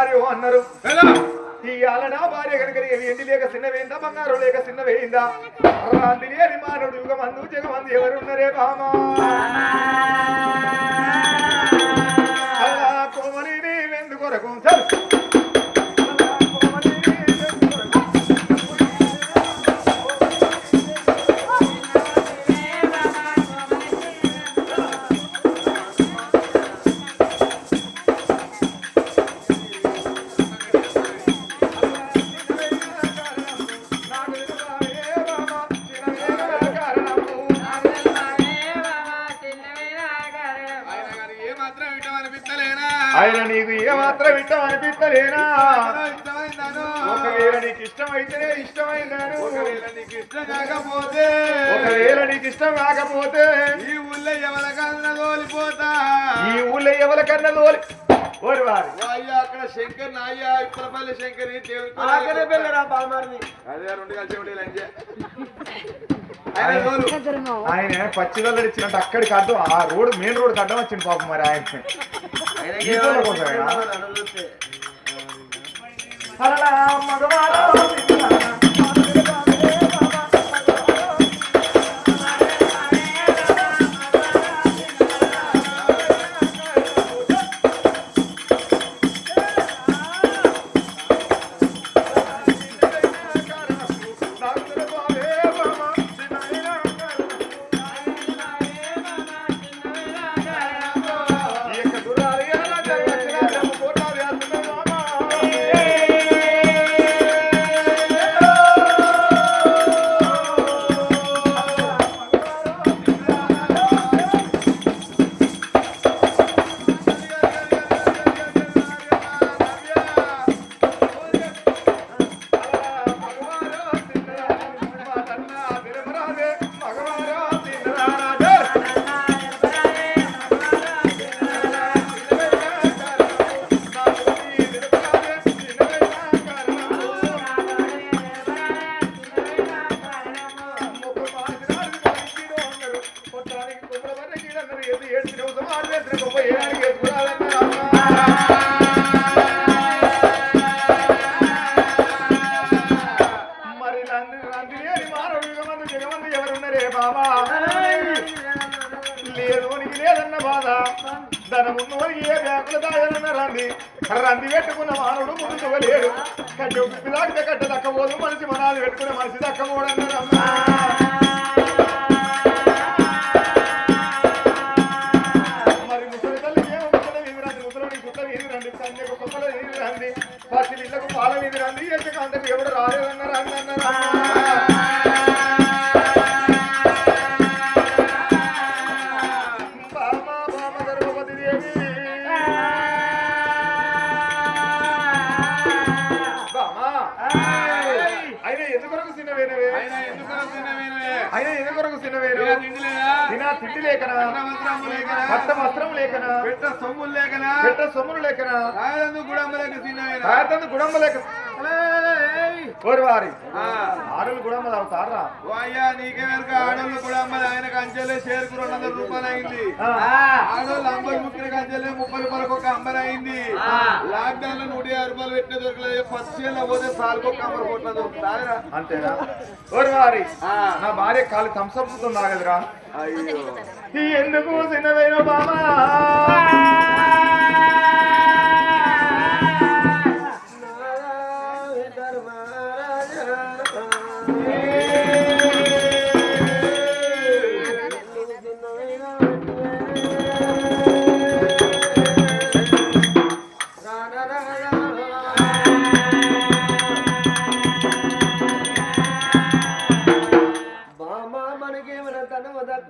భార్య అన్నారు. ఇవాళ నా భార్య కనుక నీకు ఎండి లేక చిన్నవేందా బంగారు లేక చిన్నవేందా రాంది లేని మానవుడు యుగమందు జగమందు ఎవరున్నరే బామా? ఆయన నీకు ఏమాత్రం ఇష్టం అనిపిస్తలేనా ఒకవేళ నీకు ఇష్టమైతేనే ఇష్టమైనాను కాకపోతే ఒకవేళ నీకు ఇష్టం కాకపోతే ఈ ఊళ్ళో ఎవరికన్నా తోలిపోతా? ఈ ఊళ్ళో ఎవరికన్నా తోలి? అక్కడ శంకర్ నాయ్యా ఇప్పలపల్లి శంకర్ ఆకనే పిల్లరా బామారిని అదే రెండు కలిసి ఉండే లంచే ఆయన అక్కడికి అడ్డం ఆ రోడ్ మెయిన్ రోడ్ అడ్డం వచ్చింది పాపం మరి ఆయన. ఈ రంది పెట్టుకున్న మానవుడు ముందుకు లేడు కట్టు పిల్లాడితే కట్ట దక్కబోదు. మనిషి మనాలు పెట్టుకునే మనిషి దక్కబోడన్నారు అమ్మా! పెట్ట సొమ్ములు లేకనా? పెట్ట సొమ్ములు లేకనా? రాయలందు గుడమ్మలేక తిన్నవేనా కాయతందు గుడమ్మ లేక కోరి వారి. ఆ. ఆడలు గుడమ్మ తాగుతారా ఓ అయ్యా నీకే వెనక ఆడోళ్ళు గుడమ్మలు ఆయనకు అంచెలే షేర్కు రెండు వందల రూపాయలు అయింది ఆడోళ్ళు అంబర్ ముక్కిన కంచెలే ముప్పై రూపాయలకు ఒక అంబర్ అయింది లాక్డౌన్లో నూట యాభై రూపాయలు పెట్టిన దొరకలేదు. ఫస్ట్ ఇయర్లో పోతే సార్కు ఒక అంబర్ దొరుకుతారా అంతేనా. నా భార్య కాలు థమ్సప్ తాగదురా అయ్యో. ఈ ఎందుకు చిన్నవేను బామా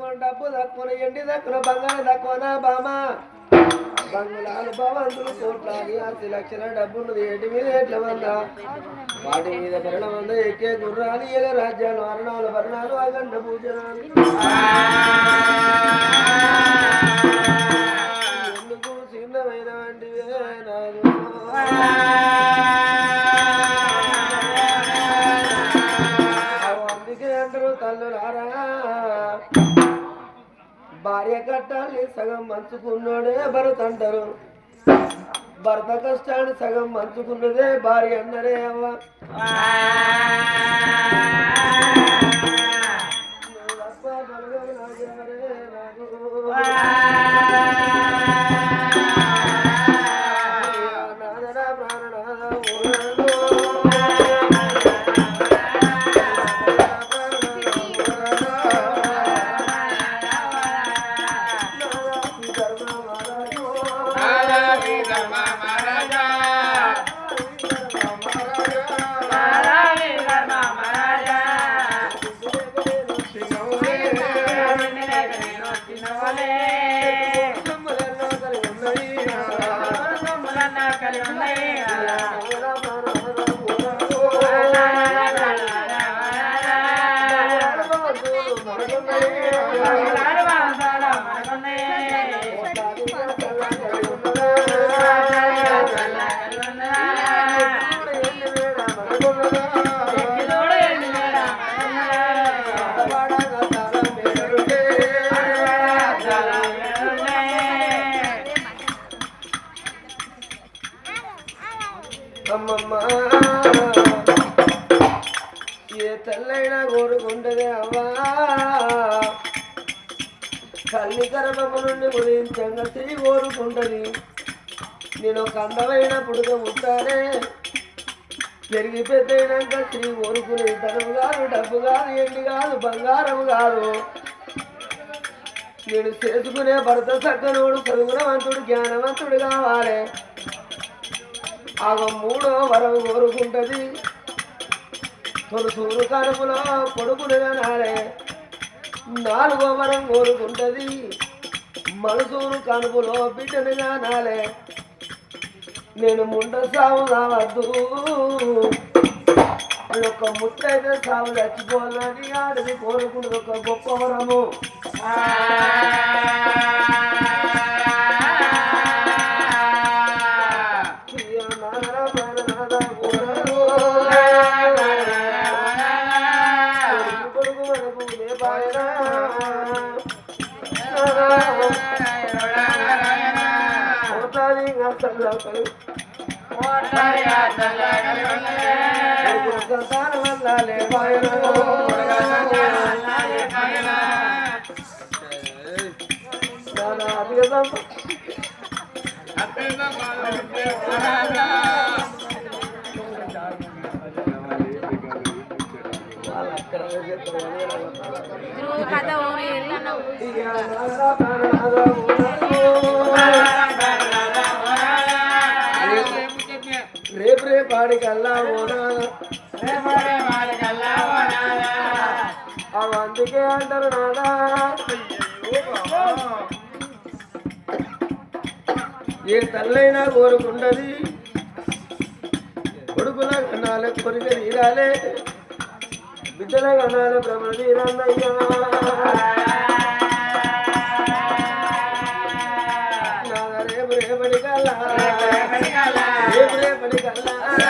దక్కున తక్కువ డబ్బు దక్కున ఎండి తక్కువ బంగారం దక్కున బామ. బంగుళాలు భవంతులు కోట్లాది అతి లక్షల డబ్బున్నది ఏటి మీద ఎట్ల వంద? వాటి మీద మరణం వంద ఎక్కే గుర్రాలు ఏల రాజ్యాలు అరణాలు భరణాలు అగండ పూజనాలు. భార్య కట్టాలి సగం మంచుకున్నాడే భరత్ అంటారు. భర్త కష్టాన్ని సగం మంచుకున్నదే భార్య అన్నరే అవ్వ. સર્વને కోరుకుంటదే అవ్వా తల్లి గర్భము నుండి ఉదయించంగా స్త్రీ కోరుకుంటుంది నేను ఒక అందమైన పుడుక పుట్టానే. పెరిగి పెద్దయినాక స్త్రీ కోరుకునే ధనము కాదు డబ్బు కాదు ఎండి కాదు బంగారం కాదు నేను చేసుకునే భర్త సగ్గనోడు చదువునవంతుడు జ్ఞానవంతుడు కావాలి. ఆమె మూడో వరం కోరుకుంటది తొలుసూరు కడుపులో కొడుకులు కనాలే. నాలుగో వరం కోరుకుంటది మనసూరు కనుపులో బిడ్డను కానాలే. నేను ముండ సాగు రావద్దు. ఒక ముత్తైతే సాగు చచ్చిపోవాలని ఆడది కోరుకుంటుంది ఒక గొప్ప వరము. ధ్రువ కథ వల్ల లేపాయనా. రేపు రేపు ఆడికల్లా ఓనా అవి అందుకే అంటారు నాదా ఏ తల్లైనా కోరుకుంటది కొడుకుల కన్నాలే కొరిక తీరాలే బిడ్డల కన్నాలే భ్రమణ తీరాలయ్యా రేపు రేపటి కల్లా రేపు రేపటి కల్లా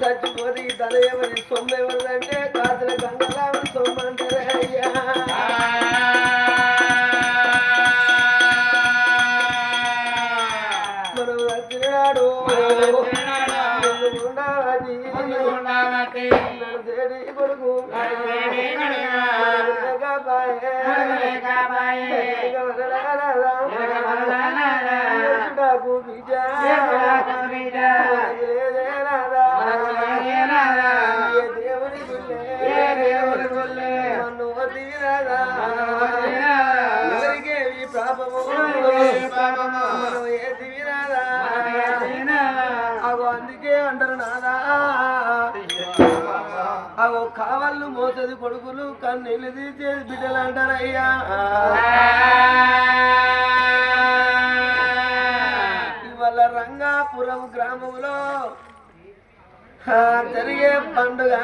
చచ్చిపోతే ఈ ధన ఎవరి సొమ్ము ఎవరిదంటే కాసుల గంగలామని సొమ్ము అంటారే అయ్యా మనం వచ్చినాడు నడిచేడి కొడుకు. మోసది కొడుకులు కన్నీళ్ళు తీసేది బిడ్డలు అంటారయ్యా ఇవాళ రంగాపురం గ్రామంలో ఆ, జరిగే పండుగ.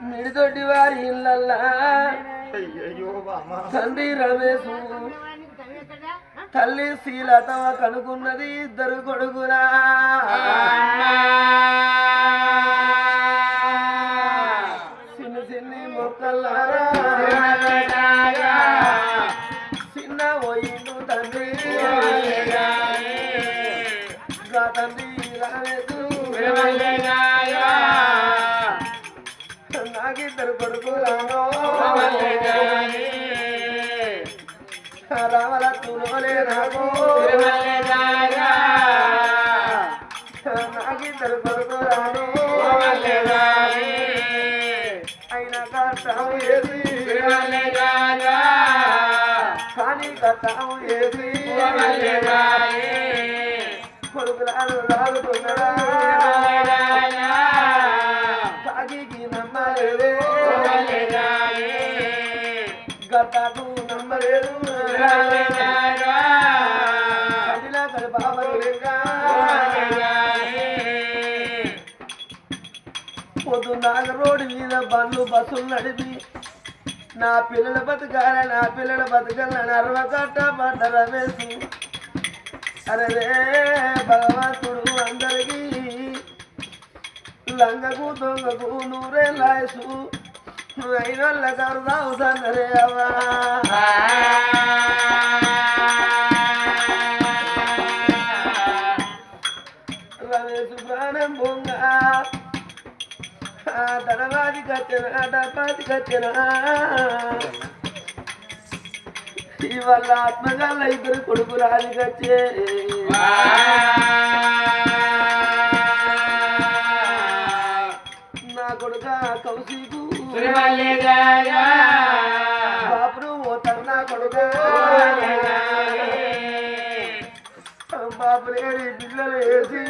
మిడితొడ్డి వారి ఇళ్ళల్లా. తండ్రి రమేష్ తల్లి శీలతమ కనుకున్నది ఇద్దరు కొడుకులా. నాకిద్దరు కొడుకులానో రామలక్ష్మణోలే నాకు నాకిద్దరు కొడుకులాను అయినా కట్టాము ఏది? కానీ కట్టాము ఏది పొద్దున్నాక రోడ్డు మీద బండ్లు బస్సులు నడిపి నా పిల్లల బతకాల నా పిల్లల బతకాలని అరవ కట్ట పడ్డ రమేశ్ అరే భగవంతుడు అందరికీ. లంగకు దొంగకు నూరే లాయసు. అయిన కరుదావు సందరే అవ్వా. రమేశు ప్రాణం బొంగ. ధనవాది కచ్చిన డబ్బాది కచ్చిన. ఇవాళ ఆత్మగాళ్ళ ఇద్దరు కొడుకు రాజు కచ్చే నా కొడుక కౌశికు. బాపుడు పోతారు నా కొడుక. బాపు లేని పిల్లలు వేసి.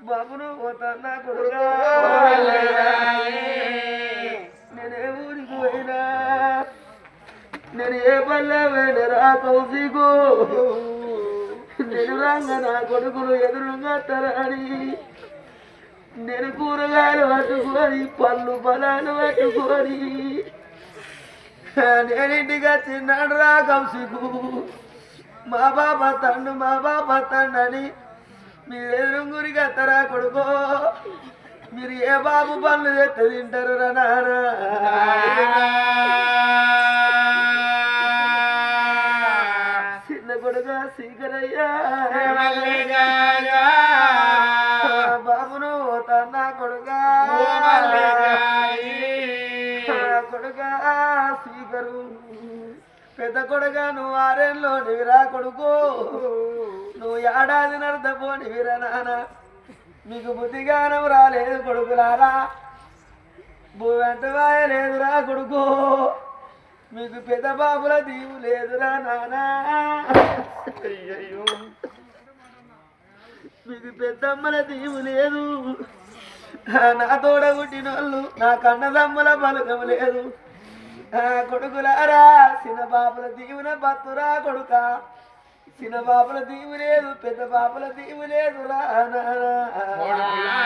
బాబును పోతారు నా కొడుక. నేను కౌశికు నేను నా కొడుకులు ఎదురుగా తరాడి నేను కూరగాయలు పట్టుకొని పళ్ళు పొలాలు పట్టుకొని. నేను ఇంటికి రా కంసుకు మా బాబా తండు మా బాబా తండు అని మీరు ఎదురుగురికి అత్తరా కొడుకో. మీరు ఏ బాబు పళ్ళు తెత్త తింటారు రా నారా. సీకరయ్యా బాబును తన కొడుక. కొడుక స్వీకరు పెద్ద కొడుక నువ్వు ఆరేళ్ళు నివిరా కొడుకు. నువ్వు ఏడాది నడతపో నివిరా నాన్న. మీకు బుద్ధిగానం రాలేదు కొడుకులారా. భూ వెంట లేదురా కొడుకు. మీకు పెద్ద బాబుల దీవు లేదురా నానా. అయ్యయ్యో. మీకు పెద్దమ్మల దీవు లేదు. నా తోడ పుట్టిన వాళ్ళు నా కన్నదమ్ముల బలగం లేదు. కొడుకులారా చిన్న బాబుల దీవున బతురా కొడుక. చిన్న బాబుల దీవు లేదు పెద్ద బాబుల దీవు లేదురా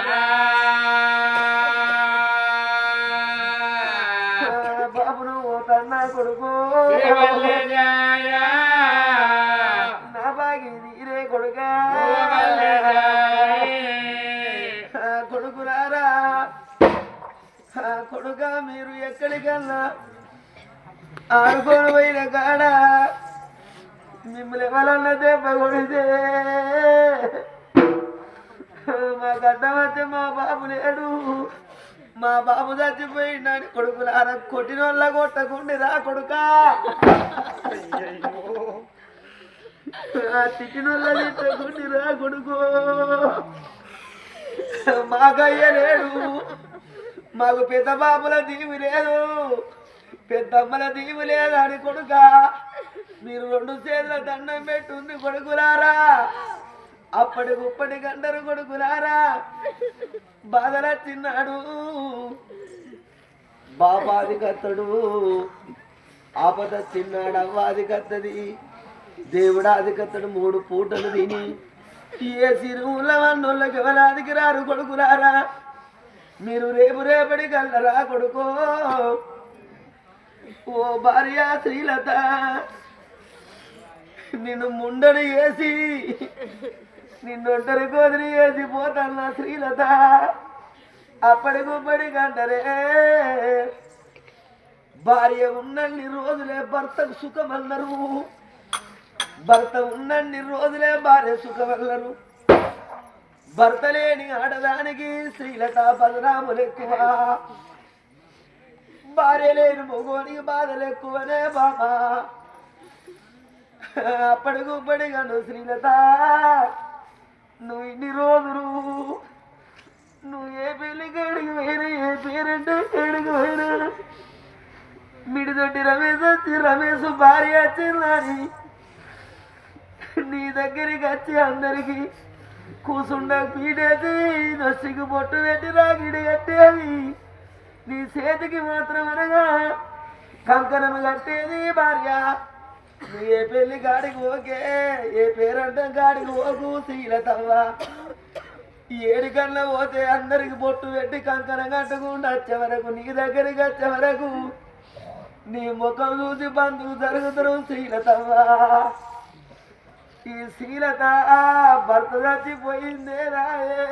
రా నా బాగి నీరే కొడుక. ఆ, కొడుక మీరు ఎక్కడికన్నా? ఆడుకొని పోయిన కాడ మిమ్మల్ని ఎవరన్నా దెబ్బ కొడితే మా గడ్డం మా బాబు లేడు. మా బాబు చచ్చిపోయిండని కొడుకులారా కొట్టిన వాళ్ళ కొట్టకుండి రా కొడుకా. తిట్టిన వాళ్ళ తిట్టకుండి రా కొడుకు. మాకయ్య లేడు. మాకు పెద్ద బాబుల దీవి లేదు. పెద్దమ్మల దీవి లేదు అని కొడుక. మీరు రెండు చేతుల దండం పెట్టుంది కొడుకులారా. అప్పటి గుప్పటి గండరు కొడుకులారా. బాధల తిన్నాడు. బాబాది కత్తడు ఆపద తిన్నాడు అవ్వాది కత్తది దేవుడాది కత్తడు మూడు పూటలు తిని ఏ సిరువుల వన్నోళ్ళకి ఎవరాదికి రారు కొడుకులారా. మీరు రేపు రేపటి కల్లరా కొడుకో. ఓ భార్య శ్రీలత నిన్ను ముండడు వేసి నిన్నొంటరి కోదిరి వేసి పోతాన్నా శ్రీలత. అప్పటికొప్పటి కంటరే భార్య ఉన్నన్ని రోజులే భర్తకు సుఖమన్నారు భర్త ఉన్నన్ని రోజులే భార్య సుఖమన్నారు భర్త లేని ఆడదానికి శ్రీలత బలరాములు ఎక్కువ భార్య లేని మొగోనికి బాధలు ఎక్కువనే బాబా. అప్పటికొప్పటి కను శ్రీలత. నువ్వు ఇన్ని రోజులు నువ్వు ఏ పెళ్ళికి అడిగి పోయినా ఏ పేరంటే అడిగి పోయినా మిడిదొడ్డి రమేష్ వచ్చి రమేష్ భార్య వచ్చిందని నీ దగ్గరికి వచ్చి అందరికి కూసుండ పీడేది నొస్సికి బొట్టు పెట్టి రాగిడి కట్టేది నీ చేతికి మాత్రం అనగా కంకణం కట్టేది భార్య. నువ్వు ఏ పెళ్ళి గాడికి ఓకే ఏ పేరంటే గాడికి ఓకు శీలతవ్వ ఈ ఏడు కన్నా పోతే అందరికి బొట్టు పెట్టి కంకణం కట్టకుండా వచ్చే వరకు నీ దగ్గరికి వచ్చే వరకు నీ ముఖం చూసి బంధువు జరుగుతారు శీలతవ్వ ఈ శీలత భర్త చచ్చిపోయిందే రాయే.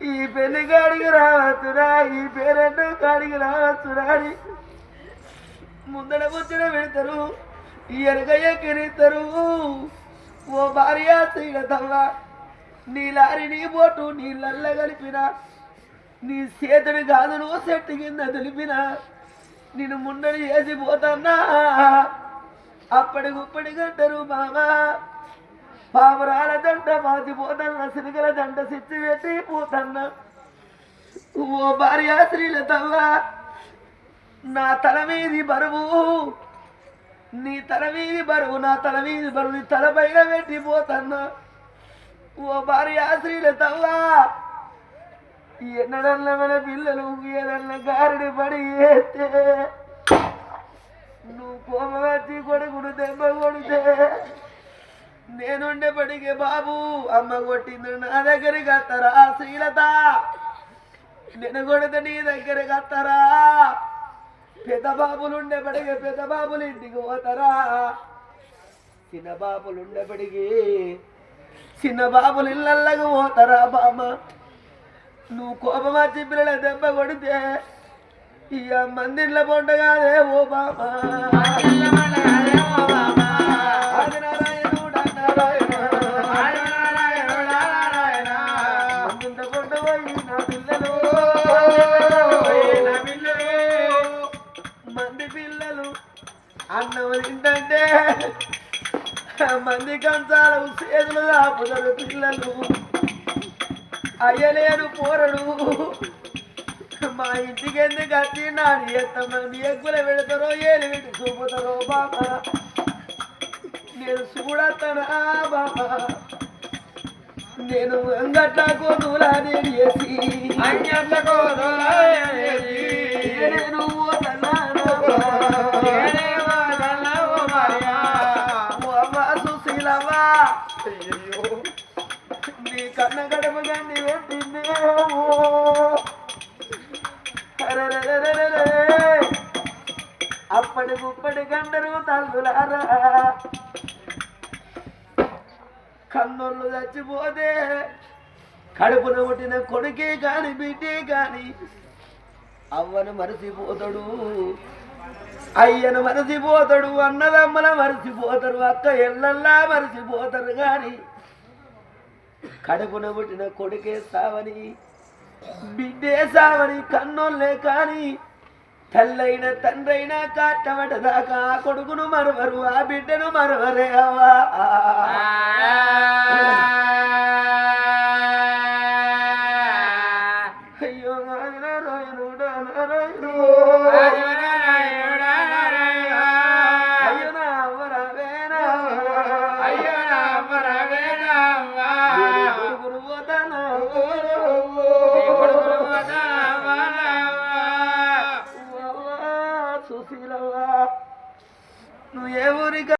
ఈ పెళ్ళి కాడికి రావచ్చురా ఈ పేరెంట్ కాడికి రావచ్చురా అని ముందడ వచ్చిన పెడతారు ఈ ఎనకయ్య కిరీతారు. ఓ భార్య శ్రీలతవ్వ నీ లారి నీ బోటు నీళ్ళల్ల కలిపిన నీ చేతుడు కాదు నువ్వు చెట్టు కింద తెలిపిన నేను ముందడి వేసి పోతానా? అప్పటి గుప్పటి గంటరు మామా పావురాల దండ మాది పోతన్న సినిగల దండ సిచ్చి పెట్టి పోతన్నా. ఓ భార్య శ్రీలతవ్వ నా తల మీది బరువు. నీ తల మీది బరువు నా తల మీది బరువు నీ తల పైన పెట్టి పోతన్నా ఓ భార్య శ్రీలతవ్వ ఎన్నడన్న మన పిల్లలు ఏదన్న గారిడి పడి ఏతే నువ్వు కోప కొడుకుడు దెబ్బ కొడితే నేనుండే పడిగే బాబు అమ్మ కొట్టింది నా దగ్గరికి వస్తారా శ్రీలత. నేను కొడితే నీ దగ్గరికి వస్తారా పెద్ద బాబులు ఉండేపడికి పెద్ద బాబులు ఇంటికి పోతారా? చిన్న బాబులు ఉండేపడికి చిన్న బాబులు ఇళ్ళకు పోతారా బామ్మ? నువ్వు కోపం వచ్చి పిల్లల దెబ్బ కొడితే ఇక మందిర్ల పొండగాదే ఓ బామ్మ. ఆది నారాయణుడా మంది కంచాలు చేతులు ఆపుతారు పిల్లలు. అయ్యలేరు పోరడు. మా ఇంటికి ఎందుకు వచ్చి నాడు ఎంతమంది ఎక్కులు పెడతారో ఏలు పెట్టి చూపుతారో బాబా. నేను చూడతానా బాబా. నేను అంగట్ల కోతులా నేను చేసి నేను పోతన్నానా చచ్చిపోతే కడుపున పుట్టిన కొడుకే కాని బిడ్డే కాని అవ్వను మరచిపోతాడు అయ్యను మరచిపోతాడు అన్నదమ్మల మరచిపోతారు అక్క ఎల్లల్లా మరచిపోతారు కానీ కడుపున పుట్టిన కొడుకే సావని బిడ్డే సావని కన్నోళ్ళే కానీ తల్లైన తండ్రైన కాటమట దాకా ఆ కొడుకును మరవరు ఆ బిడ్డను మరవరే అవ్వా.